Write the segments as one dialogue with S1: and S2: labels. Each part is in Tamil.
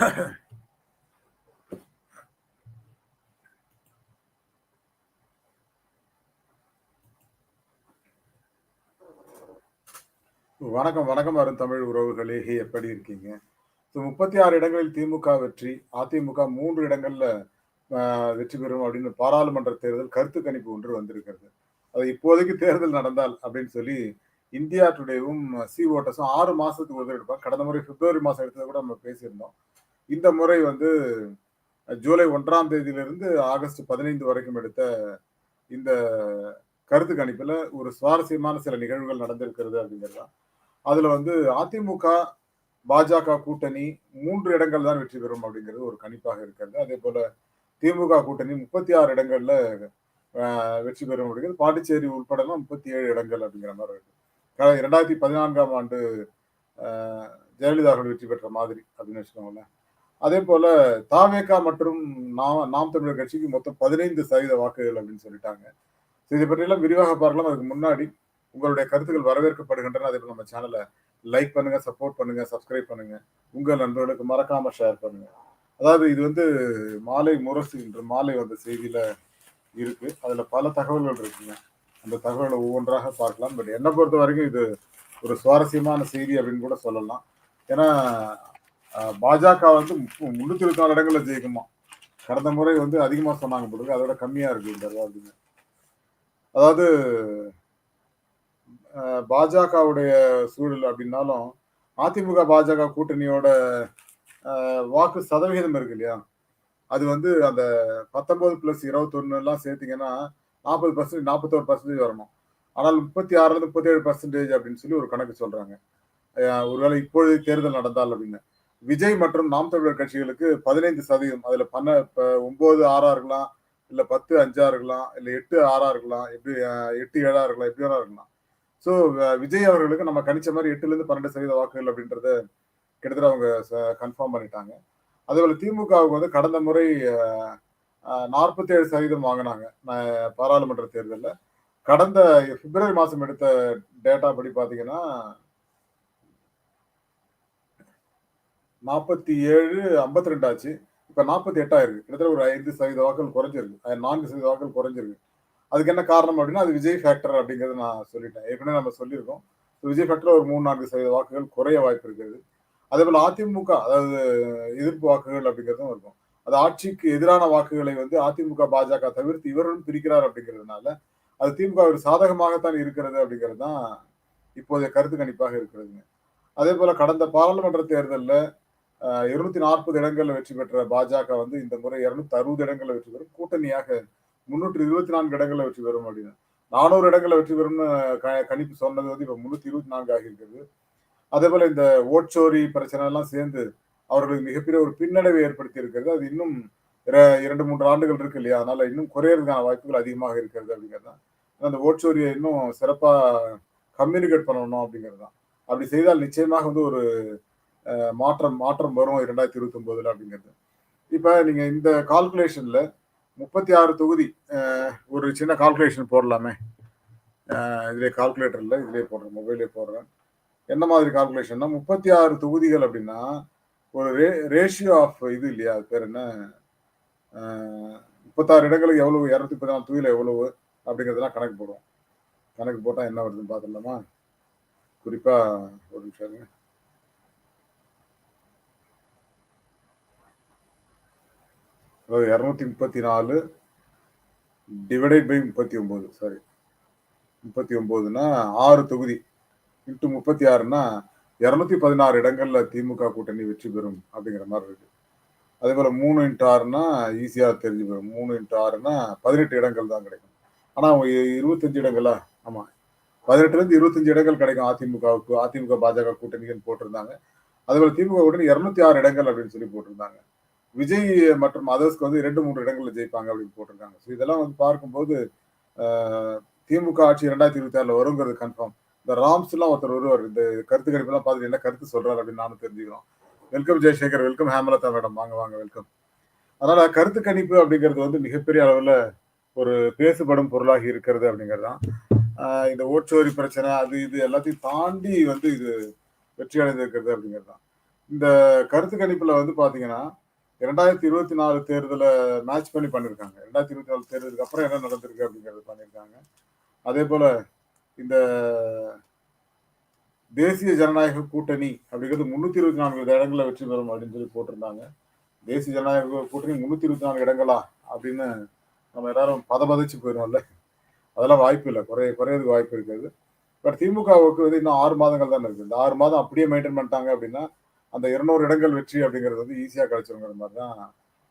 S1: வணக்கம் வணக்கம் அருண் தமிழ் உறவுகளே. எப்படி இருக்கீங்க? ஸோ முப்பத்தி ஆறு இடங்களில் திமுக வெற்றி அதிமுக மூன்று இடங்கள்ல வெற்றி பெறும் அப்படின்னு பாராளுமன்ற தேர்தல் கருத்து கணிப்பு ஒன்று வந்திருக்கிறது. அது இப்போதைக்கு தேர்தல் நடந்தால் அப்படின்னு சொல்லி இந்தியா டுடேவும் சி ஓட்டஸும் ஆறு மாசத்துக்கு ஒரு எடுப்பாங்க. கடந்த முறை பிப்ரவரி மாசம் எடுத்ததை கூட நம்ம பேசியிருந்தோம். இந்த முறை வந்து ஜூலை ஒன்றாம் தேதியிலிருந்து ஆகஸ்ட் பதினைந்து வரைக்கும் எடுத்த இந்த கருத்து கணிப்பில் ஒரு சுவாரஸ்யமான சில நிகழ்வுகள் நடந்திருக்கிறது அப்படிங்கிறது. அதில் வந்து அதிமுக பாஜக கூட்டணி மூன்று இடங்கள் தான் வெற்றி பெறும் அப்படிங்கிறது ஒரு கணிப்பாக இருக்கிறது. அதே போல திமுக கூட்டணி முப்பத்தி ஆறு இடங்கள்ல வெற்றி பெறும் அப்படிங்கிறது பாண்டிச்சேரி உட்படலாம் முப்பத்தி ஏழு இடங்கள் அப்படிங்கிற மாதிரி இருக்கு. க- இரண்டாயிரத்தி பதினான்காம் ஆண்டு ஜெயலலிதா அவர்கள் வெற்றி பெற்ற மாதிரி அப்படின்னு வச்சுக்கோங்களேன். அதே போல தாவேகா மற்றும் நாம் நாம் தமிழர் கட்சிக்கு மொத்தம் பதினைந்து சதவீத வாக்குகள் அப்படின்னு சொல்லிட்டாங்க. இதை பற்றியெல்லாம் விரிவாக பார்க்கலாம் அதுக்கு முன்னாடி உங்களுடைய கருத்துக்கள் வரவேற்கப்படுகின்றன. அதே போல நம்ம சேனலை லைக் பண்ணுங்க சப்போர்ட் பண்ணுங்க சப்ஸ்கிரைப் பண்ணுங்க. உங்கள் நண்பர்களுக்கு மறக்காம ஷேர் பண்ணுங்க. அதாவது இது வந்து மாலை முரசு இன்று மாலை வந்த செய்தியில இருக்கு. அதுல பல தகவல்கள் இருக்குங்க. அந்த தகவலை ஒவ்வொன்றாக பார்க்கலாம். பட் என்னை பொறுத்த வரைக்கும் இது ஒரு சுவாரஸ்யமான செய்தி அப்படின்னு கூட சொல்லலாம். ஏன்னா பாஜக வந்து முன்னூத்தி இருபத்தி நாலு இடங்கள்ல ஜெயிக்குமா? கடந்த முறை வந்து அதிகமா சொன்னாங்க போடுங்க அதோட கம்மியா இருக்கு இந்த அப்படின்னு. அதாவது பாஜகவுடைய சூழல் அப்படின்னாலும் அதிமுக பாஜக கூட்டணியோட வாக்கு சதவிகிதம் இருக்கு இல்லையா? அது வந்து அந்த பத்தொன்பது பிளஸ் இருபத்தொன்னு எல்லாம் சேர்த்தீங்கன்னா நாற்பது பர்சன்டேஜ் நாற்பத்தோரு பர்சன்டேஜ் வரணும். ஆனால் முப்பத்தி ஆறுல இருந்து முப்பத்தேழு பர்சன்டேஜ் அப்படின்னு சொல்லி ஒரு கணக்கு சொல்றாங்க. ஒருவேளை இப்பொழுது தேர்தல் நடந்தால் அப்படின்னு. விஜய் மற்றும் நாம் தமிழர் கட்சிகளுக்கு பதினைந்து சதவீதம் அதுல பன்ன இப்ப ஒன்பது ஆறா இருக்கலாம் இல்ல பத்து அஞ்சா இருக்கலாம் இல்ல எட்டு ஆறா இருக்கலாம் எப்படி எட்டு ஏழா இருக்கலாம் எப்படி வேணா இருக்கலாம். ஸோ விஜய் அவர்களுக்கு நம்ம கணிச்ச மாதிரி எட்டுல இருந்து பன்னெண்டு சதவீத வாக்குகள் அப்படின்றத கிட்டத்தட்ட அவங்க கன்ஃபார்ம் பண்ணிட்டாங்க. அதேபோல திமுகவுக்கு வந்து கடந்த முறை நாற்பத்தி ஏழு சதவீதம் வாங்கினாங்க பாராளுமன்ற தேர்தலில். கடந்த பிப்ரவரி மாதம் எடுத்த டேட்டா படி பார்த்தீங்கன்னா நாற்பத்தி ஏழு ஐம்பத்தி ரெண்டு ஆச்சு. இப்ப நாற்பத்தி எட்டாயிருக்கு. கிட்டத்தட்ட ஒரு ஐந்து சதவீத வாக்குகள் குறைஞ்சிருக்கு. நான்கு சதவீத வாக்கள் குறைஞ்சிருக்கு. அதுக்கு என்ன காரணம் அப்படின்னா அது விஜய் ஃபேக்டர் அப்படிங்கிறத நான் சொல்லிட்டேன். ஏற்கனவே நம்ம சொல்லியிருக்கோம். விஜய் ஃபேக்டர் ஒரு மூணு நான்கு சதவீத வாக்குகள் குறைய வாய்ப்பு இருக்கிறது. அதே போல் அதிமுக அதாவது எதிர்ப்பு வாக்குகள் அப்படிங்கிறதும் இருக்கும். அது ஆட்சிக்கு எதிரான வாக்குகளை வந்து அதிமுக பாஜக தவிர்த்து இவரும் பிரிக்கிறார் அப்படிங்கிறதுனால அது திமுக ஒரு சாதகமாகத்தான் இருக்கிறது அப்படிங்கிறது தான் இப்போதைய கருத்து கணிப்பாக இருக்கிறதுங்க. அதே போல கடந்த பாராளுமன்ற தேர்தலில் இருநூத்தி நாற்பது இடங்கள்ல வெற்றி பெற்ற பாஜக வந்து இந்த முறை இருநூத்தி அறுபது இடங்கள்ல வெற்றி பெறும். கூட்டணியாக முன்னூற்றி இருபத்தி நான்கு இடங்கள்ல வெற்றி பெறும் அப்படின்னு. நானூறு இடங்கள்ல வெற்றி பெறும்னு க- கணிப்பு சொன்னது வந்து இப்ப முன்னூத்தி இருபத்தி நான்கு ஆகியிருக்கிறது அதே போல இந்த ஓட்சோரி பிரச்சனை எல்லாம் சேர்ந்து அவர்களுக்கு மிகப்பெரிய ஒரு பின்னடைவை ஏற்படுத்தி இருக்கிறது அது இன்னும் இரண்டு மூன்று ஆண்டுகள் இருக்கு இல்லையா? அதனால இன்னும் குறையறதுக்கான வாய்ப்புகள் அதிகமாக இருக்கிறது அப்படிங்கிறது தான் அந்த ஓட்சோரியை இன்னும் சிறப்பா கம்யூனிகேட் பண்ணணும் அப்படிங்கிறது தான் அப்படி செய்தால் நிச்சயமாக வந்து ஒரு மாற்றம் மாற்றம் வரும் இரண்டாயிரத்தி இருபத்தி ஒன்பதுல அப்படிங்கிறது. இப்போ நீங்க இந்த கால்குலேஷன்ல முப்பத்தி ஆறு தொகுதி ஒரு சின்ன கால்குலேஷன் போடலாமே. இதுலேயே கால்குலேட்டர்ல இதுலேயே போடுறேன் மொபைலே போடுறேன். என்ன மாதிரி கால்குலேஷன்னா முப்பத்தி ஆறு தொகுதிகள் அப்படின்னா ஒரு ரே ரேஷியோ ஆஃப் இது இல்லையா அது பேர் என்ன? முப்பத்தாறு இடங்களுக்கு எவ்வளவு இரநூத்தி பதினாலு தொகுதியில் எவ்வளவு அப்படிங்கிறதெல்லாம் கணக்கு போடுவோம். கணக்கு போட்டால் என்ன வருதுன்னு பார்த்துடலாமா? குறிப்பாக ஒரு நிமிஷம் அதாவது இரநூத்தி முப்பத்தி நாலு டிவைடட் பை முப்பத்தி ஒம்பது சாரி முப்பத்தி ஒன்பதுனா ஆறு தொகுதி. இன்ட்டு முப்பத்தி ஆறுனா இரநூத்தி பதினாறு இடங்களில் திமுக கூட்டணி வெற்றி பெறும் அப்படிங்கிற மாதிரி இருக்கு. அதே போல் மூணு இன்ட்டு ஆறுனா ஈஸியாக தெரிஞ்சு போயிடும். மூணு இன்ட்டு ஆறுனா பதினெட்டு இடங்கள் தான் கிடைக்கும். ஆனால் அவங்க இருபத்தஞ்சு இடங்களா? ஆமாம் பதினெட்டுலேருந்து இருபத்தஞ்சு இடங்கள் கிடைக்கும் அதிமுகவுக்கு அதிமுக பாஜக கூட்டணிகள் போட்டிருந்தாங்க. அதே போல் திமுக கூட்டணி இரநூத்தி ஆறு இடங்கள் அப்படின்னு சொல்லி போட்டிருந்தாங்க. விஜய் மற்றும் அதர்ஸ்க்கு வந்து இரண்டு மூன்று இடங்களில் ஜெயிப்பாங்க அப்படின்னு போட்டிருக்காங்க. ஸோ இதெல்லாம் வந்து பார்க்கும்போது திமுக ஆட்சி இரண்டாயிரத்தி இருபத்தி ஆறில் வருங்கிறது கன்ஃபார்ம் இந்த ராம்ஸ்லாம் ஒருத்தர் வருவார். இந்த கருத்து கணிப்பெல்லாம் பார்த்துட்டு என்ன கருத்து சொல்றாரு அப்படின்னு நானும் தெரிஞ்சுக்கிறோம். Welcome Jayasekar welcome Hemalatha madam. வாங்க வாங்க வெல்கம் அதனால கருத்து கணிப்பு அப்படிங்கிறது வந்து மிகப்பெரிய அளவில் ஒரு பேசுபடும் பொருளாகி இருக்கிறது அப்படிங்கிறது தான். இந்த ஓட்சோரி பிரச்சனை அது இது எல்லாத்தையும் தாண்டி வந்து இது வெற்றி அடைந்திருக்கிறது அப்படிங்கிறது தான். இந்த கருத்து கணிப்பில் வந்து பார்த்தீங்கன்னா இரண்டாயிரத்தி இருபத்தி நாலு தேர்தலை மேட்ச் பண்ணி பண்ணியிருக்காங்க ரெண்டாயிரத்தி இருபத்தி நாலு தேர்தலுக்கு அப்புறம் என்ன நடந்திருக்கு அப்படிங்கிறது பண்ணியிருக்காங்க அதே போல் இந்த தேசிய ஜனநாயக கூட்டணி அப்படிங்கிறது முந்நூற்றி இருபத்தி நான்கு இடங்களில் வெற்றி பெறும் அப்படின்னு சொல்லி போட்டிருந்தாங்க. தேசிய ஜனநாயக கூட்டணி முன்னூத்தி இருபத்தி நாலு இடங்களா அப்படின்னு நம்ம எல்லாரும் பதபதிச்சு போயிடும்ல அதெல்லாம் வாய்ப்பு இல்லை. குறைய குறையதுக்கு வாய்ப்பு இருக்காது. பட் திமுகவுக்கு வந்து இன்னும் ஆறு மாதங்கள் தான் இருக்குது இந்த ஆறு மாதம் அப்படியே மெயின்டைன் பண்ணிட்டாங்க அப்படின்னா அந்த இருநூறு இடங்கள் வெற்றி அப்படிங்கிறது வந்து ஈஸியாக கிடைச்சிருங்கிற மாதிரி தான்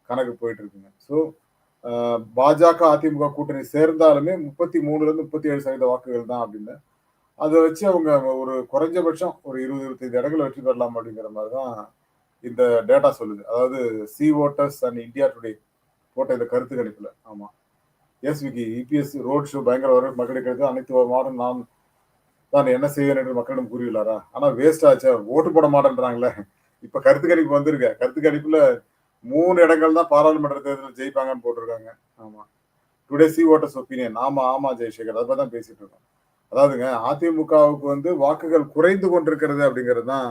S1: கணக்கு போயிட்டு இருக்குங்க ஸோ பாஜக அதிமுக கூட்டணி சேர்ந்தாலுமே முப்பத்தி மூணுலேருந்து முப்பத்தி ஏழு சதவீத வாக்குகள் தான் அப்படின்னு. அதை வச்சு அவங்க ஒரு குறைஞ்சபட்சம் ஒரு இருபது இருபத்தைந்து இடங்கள் வெற்றி பெறலாம் அப்படிங்கிற மாதிரி தான் இந்த டேட்டா சொல்லுது. அதாவது C voters and India Today போட்ட இந்த கருத்து கணிப்பில். ஆமாம் எஸ் விக்கி இபிஎஸ் ரோட் ஷோ பயங்கர வரவேற்பு மக்களுக்கு அனைத்து மாதம் நான் தான் என்ன செய்வேன் என்று மக்களிடம் கூறியுள்ளாரா? ஆனா வேஸ்ட் ஆச்சு ஓட்டு போட மாட்டேன்றாங்களே. இப்ப கருத்து கணிப்பு வந்திருக்க. கருத்து கணிப்புல மூணு இடங்கள் தான் பாராளுமன்ற தேர்தலில் ஜெயிப்பாங்கன்னு போட்டிருக்காங்க. ஆமா. டுடே சி ஓட்டர்ஸ் ஒப்பீனியன் ஆமா ஆமா ஜெய்சேகர். அதை தான் பேசிட்டு இருக்கோம். அதாவதுங்க அதிமுகவுக்கு வந்து வாக்குகள் குறைந்து கொண்டிருக்கிறது அப்படிங்கிறது தான்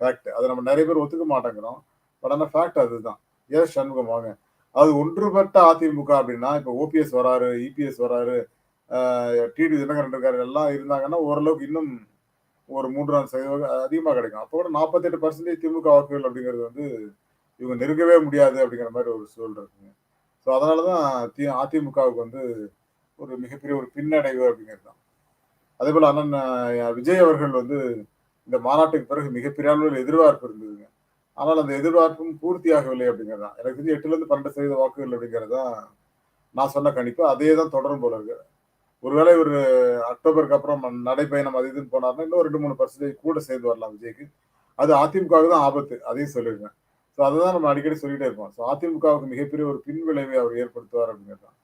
S1: ஃபேக்ட் அதை நம்ம நிறைய பேர் ஒத்துக்க மாட்டேங்கிறோம். பட் ஆனால் ஃபேக்ட் அதுதான். ஏன் சண்முகம் வாங்க? அது ஒன்றுபட்ட அதிமுக அப்படின்னா இப்போ ஓபிஎஸ் வராரு இபிஎஸ் வராரு டிடி தினகரன் இருக்காரு. எல்லாம் இருந்தாங்கன்னா ஓரளவுக்கு இன்னும் ஒரு மூன்று சதவீதம் அதிகமாக கிடைக்கும். அப்போ கூட நாற்பத்தெட்டு பர்சன்டேஜ் திமுக வாக்குகள் அப்படிங்கிறது வந்து இவங்க நெருங்கவே முடியாது அப்படிங்கிற மாதிரி ஒரு சூழல் இருக்குங்க. ஸோ அதனால தான் தி அதிமுகவுக்கு வந்து ஒரு மிகப்பெரிய ஒரு பின்னடைவு அப்படிங்கிறது தான். அதே போல் அண்ணன் விஜய் அவர்கள் வந்து இந்த மாநாட்டுக்கு பிறகு மிகப்பெரிய அளவில் எதிர்பார்ப்பு இருந்ததுங்க. ஆனால் அந்த எதிர்பார்ப்பும் பூர்த்தியாகவில்லை அப்படிங்கிறது தான். எனக்கு தெரிஞ்சு எட்டுலேருந்து பன்னெண்டு சதவீத வாக்குகள் அப்படிங்கிறது தான் நான் சொன்ன கணிப்பு. அதே தான் தொடரும் போல இருக்கு. ஒருவேளை ஒரு அக்டோபருக்கு அப்புறம் நடைப்பயணம் அது இதுன்னு போனார்னா இன்னும் ரெண்டு மூணு பர்சன்டேஜ் கூட சேர்ந்து வரலாம் விஜய்க்கு. அது அதிமுகவுக்கு தான் ஆபத்து அதையும் சொல்லியிருக்கேன் ஸோ அதுதான் நம்ம அடிக்கடி சொல்லிகிட்டே இருப்போம் ஸோ அதிமுகவுக்கு மிகப்பெரிய ஒரு பின் விளைவை அவர் ஏற்படுத்துவார் அப்படிங்கிறது தான்.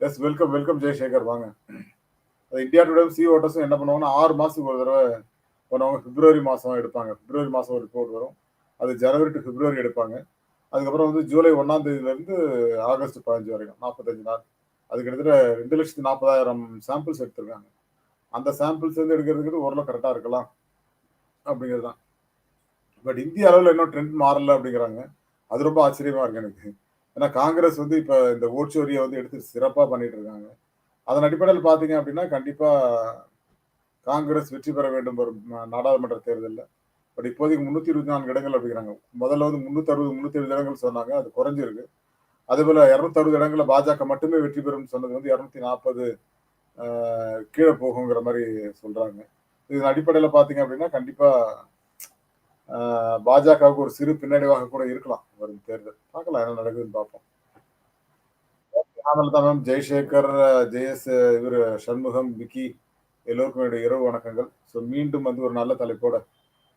S1: எஸ் வெல்கம் வெல்கம் ஜெய்சேகர் வாங்க. அது இந்தியா டுடே சி ஓட்டர்ஸும் என்ன பண்ணுவாங்கன்னா ஆறு மாதத்துக்கு ஒரு தடவை பண்ணுவாங்க. பிப்ரவரி மாதம் எடுப்பாங்க. பிப்ரவரி மாதம் ஒரு ரிப்போர்ட் வரும். அது ஜனவரி டு பிப்ரவரி எடுப்பாங்க. அதுக்கப்புறம் வந்து ஜூலை ஒன்றாம் தேதியிலேருந்து ஆகஸ்ட் பதினஞ்சு வரைக்கும் நாற்பத்தஞ்சு நாள். அது கிட்டத்தட்ட ரெண்டு லட்சத்தி நாற்பதாயிரம் சாம்பிள்ஸ் எடுத்திருக்காங்க. அந்த சாம்பிள்ஸ் வந்து எடுக்கிறதுக்கு ஓரளவு கரெக்டாக இருக்கலாம் அப்படிங்கிறது தான். பட் இந்திய அளவில் இன்னும் ட்ரெண்ட் மாறல அப்படிங்கிறாங்க. அது ரொம்ப ஆச்சரியமா இருக்கு எனக்கு. ஏன்னா காங்கிரஸ் வந்து இப்போ இந்த ஓட்சோரியை வந்து எடுத்து சிறப்பாக பண்ணிட்டு இருக்காங்க. அதன் அடிப்படையில் பார்த்தீங்க அப்படின்னா கண்டிப்பாக காங்கிரஸ் வெற்றி பெற வேண்டும் ஒரு நாடாளுமன்ற தேர்தலில். பட் இப்போதைக்கு முந்நூற்றி இருபத்தி நான்கு இடங்கள் அப்படிங்கிறாங்க. முதல்ல வந்து முந்நூற்றி அறுபது முந்நூற்றி எழுபது இடங்கள் சொன்னாங்க. அது குறைஞ்சிருக்கு. அதே போல இருநூத்தி அறுபது இடங்களில் பாஜக மட்டுமே வெற்றி பெறும் சொன்னது வந்து இருநூத்தி நாற்பது கீழே போகுங்கிற மாதிரி சொல்றாங்க. இதன் அடிப்படையில் பார்த்தீங்க அப்படின்னா கண்டிப்பா பாஜகவுக்கு ஒரு சிறு பின்னடைவாக கூட இருக்கலாம் வரும் தேர்தல். பார்க்கலாம் என்ன நடக்குதுன்னு பார்ப்போம். தான் மேம் ஜெய்சேகர் ஜெயஸ் இவர் சண்முகம் விக்கி எல்லோருக்கும் என்னுடைய இரவு வணக்கங்கள். ஸோ மீண்டும் வந்து ஒரு நல்ல தலைப்போட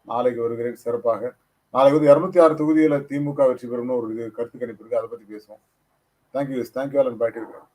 S1: நாளைக்கு வருகிறேன். சிறப்பாக. நாளைக்கு வந்து இரநூத்தி ஆறு தொகுதியில் திமுக வெற்றி பெறும்னு ஒரு இது கருத்து கணிப்பு இருக்குது அதை பற்றி பேசுவோம். Thank you thank you all and பாய்ட்டு இருக்கிறேன்